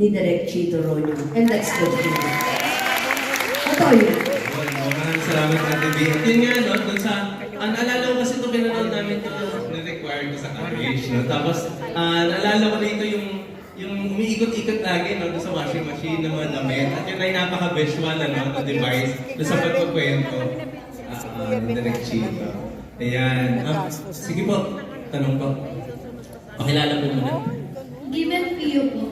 ni Direk Chito Ronyo. And that's good for yun. Well, maraming salamat Ate B. At yun nga, no, dun sa, ang naalala ko kasi ito pinanood namin ito na-require ko sa college, no? Tapos, ah, naalala ko dito yung yung umiikot-ikot lagi no, doon sa washing machine ng mga damit. At yun ay napaka-visual ano, na device doon sa pagkukwento. Ah, uh, direct Chito. Ayan. Ah, sige po, tanong po. Pakilala po muna. Given Pio po, po,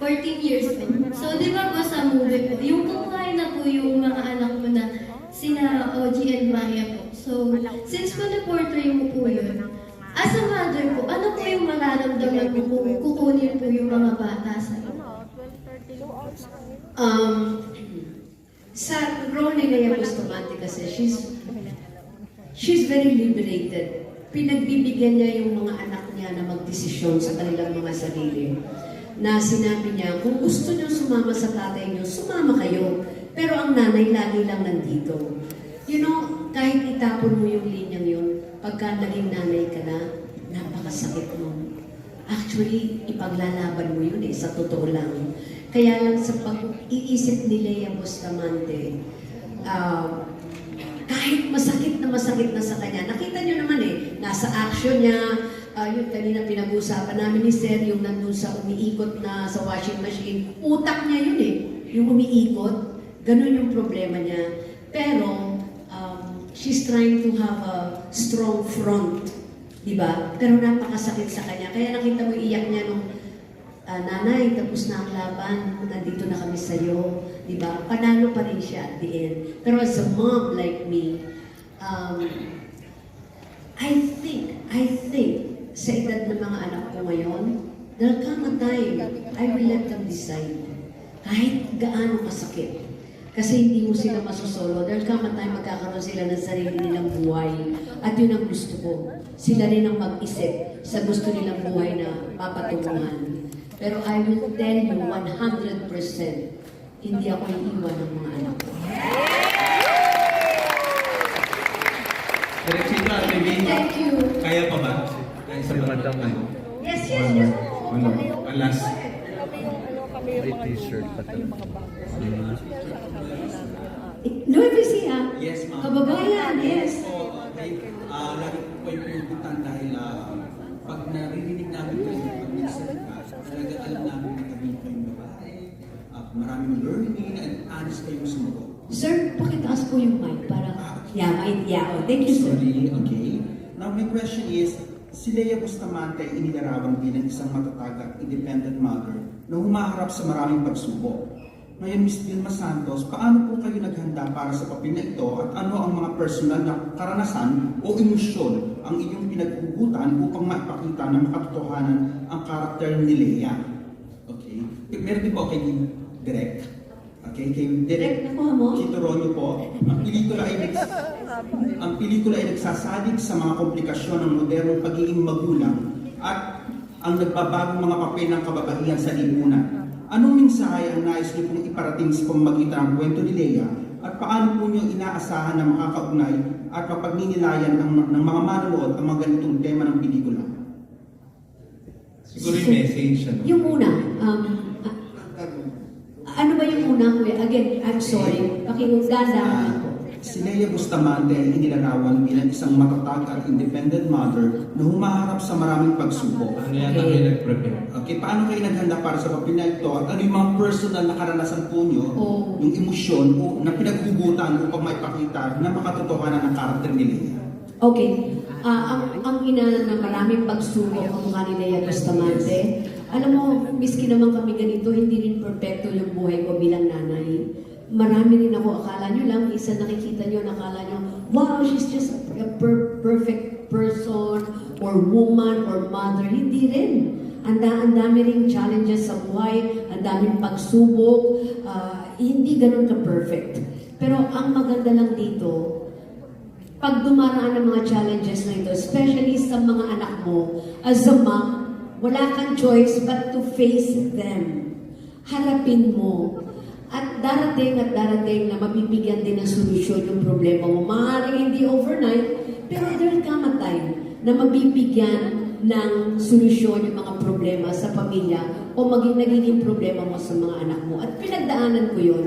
14 years po. So, di ba po sa movie po, yung kukuhain na po yung mga anak mo na sina OG and Maya po. So, since po na-portray mo po yun, as a mother po, ano po yung mararamdaman mo kung kukunin po yung mga bata sa iyo? Um, sa role ni Lea Bustamante kasi, she's, she's very liberated. Pinagbibigyan niya yung mga anak niya na magdesisyon sa kanilang mga sarili. Na sinabi niya, kung gusto niyo sumama sa tatay niyo, sumama kayo. Pero ang nanay lagi lang nandito. You know, kahit itapon mo yung linyang yun, pagka naging nanay ka na, napakasakit mo. Actually, ipaglalaban mo yun eh, sa totoo lang. Kaya lang sa pag-iisip ni Lea Bustamante, ah, kahit masakit na masakit na sa kanya, nakita niyo naman eh, nasa action niya, ah, yung kanina pinag-uusapan namin ni Sir, yung nandun sa umiikot na sa washing machine, utak niya yun eh, yung umiikot, ganun yung problema niya. Pero, um, she's trying to have a strong front, di ba? Pero napakasakit sa kanya. Kaya nakita mo iyak niya nung Ah, nanay, tapos na ang laban, nandito na kami sa'yo, di ba? Panalo pa rin siya at the end. Pero as a mom like me, um, I think, I think, sa edad ng mga anak ko ngayon, there'll come a time, I will let them decide. Kahit gaano kasakit. Kasi hindi mo sila masusolo. There'll come a time magkakaroon sila ng sarili nilang buhay. At yun ang gusto ko. Sila rin ang mag-isip sa gusto nilang buhay na papatunguhan. Pero I will tell you 100%, hindi ako iiwan ng mga anak ko. Thank you. Kaya pa ba? Sa Madam. ano? Yes, yes, yes. Ano? Ang last. May t-shirt pa to. Louis Vizia, Yes, ma'am. kababayan, yes. Okay, ah, lagi po kayo pinupuntan dahil ah, pag naririnig namin kayo, pag nagsalita, talaga alam namin na kami kayong babae, at maraming learning, and honest kayong sumagot. Sir, pakitaas po yung mic para yeah, mic, yeah. Oh, thank you, sir. Sorry, okay. Now, my question is, si Lea Bustamante ay inilarawan bilang isang matatag at independent mother na humaharap sa maraming pagsubok. Ngayon, Ms. Dilma Santos, paano po kayo naghanda para sa papel na ito at ano ang mga personal na karanasan o emosyon ang inyong pinaghugutan upang maipakita na makatotohanan ang karakter ni Lea? Okay. Meron din po kay Direk. Kay Direk, Direk nakuha mo? Chito Ronyo po. Ang pelikula ay nags ang pelikula ay nagsasalig sa mga komplikasyon ng modernong pagiging magulang at ang nagbabagong mga papel ng kababaihan sa lipunan. Anong mensahe ang nais niyo pong iparating sa pamamagitan ng kwento ni Lea at paano po niyo inaasahan na makakaugnay at mapagninilayan ng, ng mga manonood ang mga ganitong tema ng pelikula? Siguro yung message, ano? Yung una, um, ano ba yung una, kuya? Again, I'm sorry. Pakinggan po. Si Lea Bustamante ay inilarawan bilang isang matatag at independent mother na humaharap sa maraming pagsubok. Ano yata kayo nag-prepare? Okay, paano kayo naghanda para sa papel na ito at ano yung mga personal na karanasan po nyo, Oo. yung emosyon o na pinaghugutan upang maipakita na makatotohanan ng karakter ni Lea? Okay. Ah, ang, ang ina na maraming pagsubok ang mukha ni Lea Bustamante. Alam mo, miski naman kami ganito, hindi rin perfecto yung buhay ko bilang nanay. Marami rin ako, akala nyo lang, isa nakikita nyo, nakala nyo, wow, she's just a per- perfect person, or woman, or mother. Hindi rin. Ang, da- ang dami ring challenges sa buhay, ang daming pagsubok, ah, hindi ganun ka-perfect. Pero ang maganda lang dito, pag dumaraan ng mga challenges na ito, especially sa mga anak mo, as a mom, wala kang choice but to face them. Harapin mo. At darating at darating na mabibigyan din ng solusyon yung problema mo. Maaaring hindi overnight, pero there'll come a time na mabibigyan ng solusyon yung mga problema sa pamilya o maging nagiging problema mo sa mga anak mo. At pinagdaanan ko yun.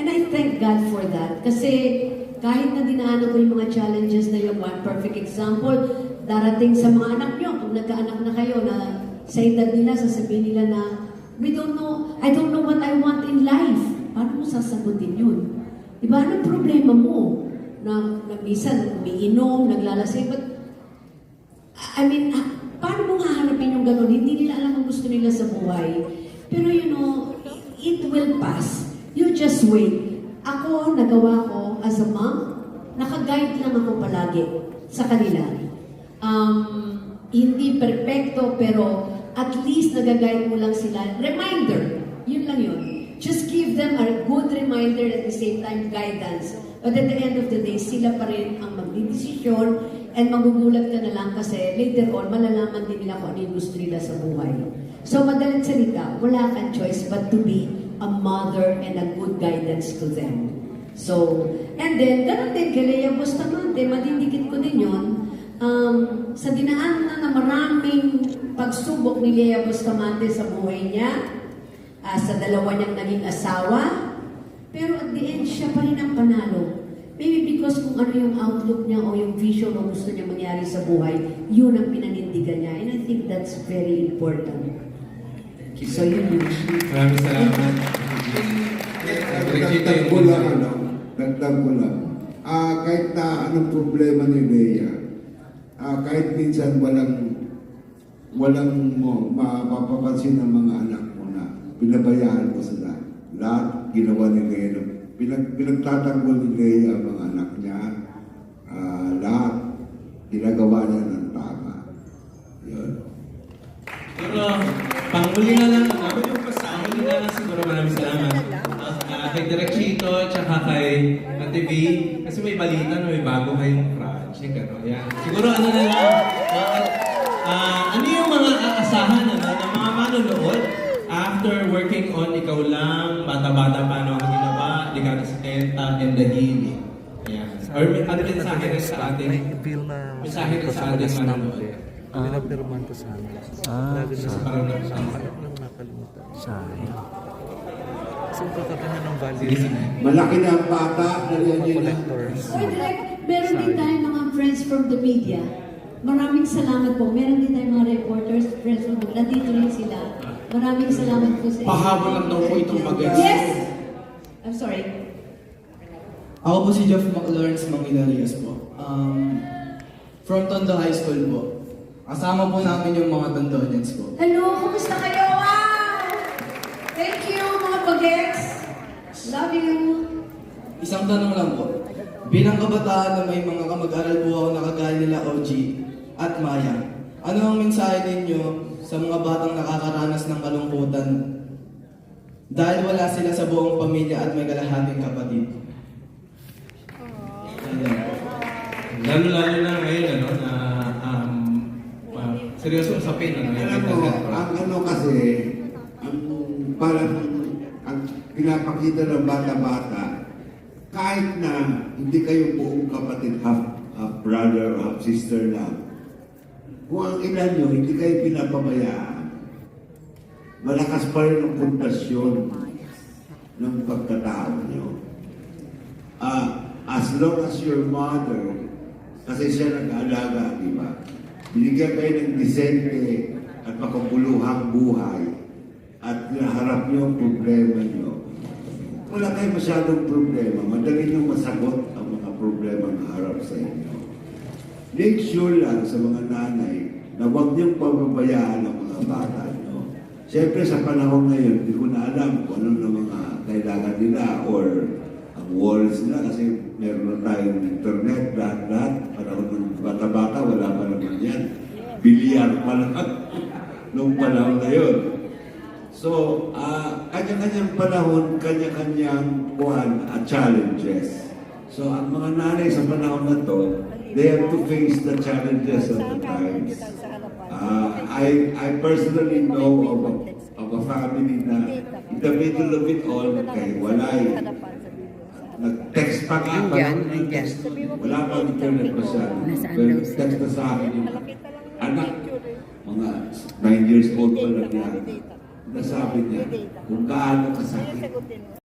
And I thank God for that. Kasi kahit na dinaanan ko yung mga challenges na yung one perfect example, darating sa mga anak nyo, kung nagkaanak na kayo na sa edad nila, sasabihin nila na, we don't know, I don't know what I want in life. Paano mo sasagutin yun? Di ba? Anong problema mo? Na, na minsan, umiinom, naglalasing, but I mean, ah, paano mo hahanapin yung ganun? Hindi nila alam ang gusto nila sa buhay. Pero you know, it will pass. You just wait. Ako, nagawa ko as a mom, nakaguide lang ako palagi sa kanila. Um, hindi perfecto, pero at least nagaguide mo lang sila. Reminder, yun lang yun. Just give them a good reminder at the same time guidance. But at the end of the day, sila pa rin ang magdidesisyon and magugulat ka na lang kasi later on, malalaman din nila kung ano yung gusto nila sa buhay. So, madaling salita, wala kang choice but to be a mother and a good guidance to them. So, and then, ganun din kay Lea Bustamante, madidikit ko din yun. Um, sa dinaan na na maraming pagsubok ni Lea Bustamante sa buhay niya, ah, sa dalawa niyang naging asawa, pero at the end, siya pa rin ang panalo. Maybe because kung ano yung outlook niya o yung vision o gusto niya mangyari sa buhay, yun ang pinanindigan niya. And I think that's very important. So yun yun. Maraming salamat. Yung ko lang, ano, dagdag ko lang. Ah, kahit na anong problema ni Leia, ah, kahit minsan walang walang mo mapapansin ng mga anak mo na pinabayaan mo sila. Lahat ginawa ni Leia. Pinag, pinagtatanggol ni Leia ang mga anak niya. Balita na may bago kayong project, ano, yan. Siguro ano na lang, ah, ah, ano yung mga aasahan, ano, ng mga manonood after working on Ikaw Lang, Bata-Bata Paano Ginawa, Ligado sa Kenta, and The Healing. Yan. Or may ano rin sa ating feel na mensahe rin sa ating manonood. Ah, pinapirman ko sana. Sa Ah, sa parang sa lang nakalimutan? Sayang. Kasi ang kakata na ng value. Malaki na ang bata, na. Collectors. Or direct, meron din tayo mga friends from the media. Maraming salamat po. Meron din tayo mga reporters, friends from the media. Nandito rin sila. Maraming salamat po sa inyo. Pahabol lang daw po itong mag-guest. Yes! I'm sorry. Ako po si Jeff McLawrence Manginarias po. Um, from Tondo High School po. Kasama po namin yung mga Tondonians po. Hello! Kumusta kayo? Wow! Thank you, mga bagets! Love you! Isang tanong lang po. Bilang kabataan na may mga kamag-aral po ako na kagaya nila OG at Maya, ano ang mensahe ninyo sa mga batang nakakaranas ng kalungkutan dahil wala sila sa buong pamilya at may kalahating kapatid? Lalo-lalo na ngayon, ano, na um, uh, seryoso usapin, ano, yung Alam mo, mental health. ang ano kasi, ang parang ang pinapakita ng bata-bata, kahit na hindi kayo buong kapatid, half, half brother or half sister lang, kung ang ina nyo, hindi kayo pinapabayaan, malakas pa rin ang pundasyon ng pagkatao nyo. Ah, as long as your mother, kasi siya nag-aalaga, di ba? Binigyan kayo ng disente at makabuluhang buhay at naharap niyo ang problema niyo. Wala kayo masyadong problema. Madali niyo masagot ang mga problema na harap sa inyo. Make sure lang sa mga nanay na huwag niyong pababayaan ang mga bata niyo. Siyempre sa panahon ngayon, hindi ko na alam kung ano na mga kailangan nila or ang walls nila kasi meron na tayong internet, lahat-lahat. Panahon ng bata-bata, wala pa naman yan. Bilyar pa lang nung panahon na yun. So, ah kanya-kanyang panahon, kanya-kanyang kuhan at challenges. So, ang mga nanay sa panahon na to, they have to face the challenges of the times. Ah, I I personally know of a, of a family na in the middle of it all, kay walay. Nag-text pa nga, panahon ng text. Wala pa internet masyado. Pero text na sa akin yung anak mga 9 years old pa lang yan, nasabi niya kung gaano kasakit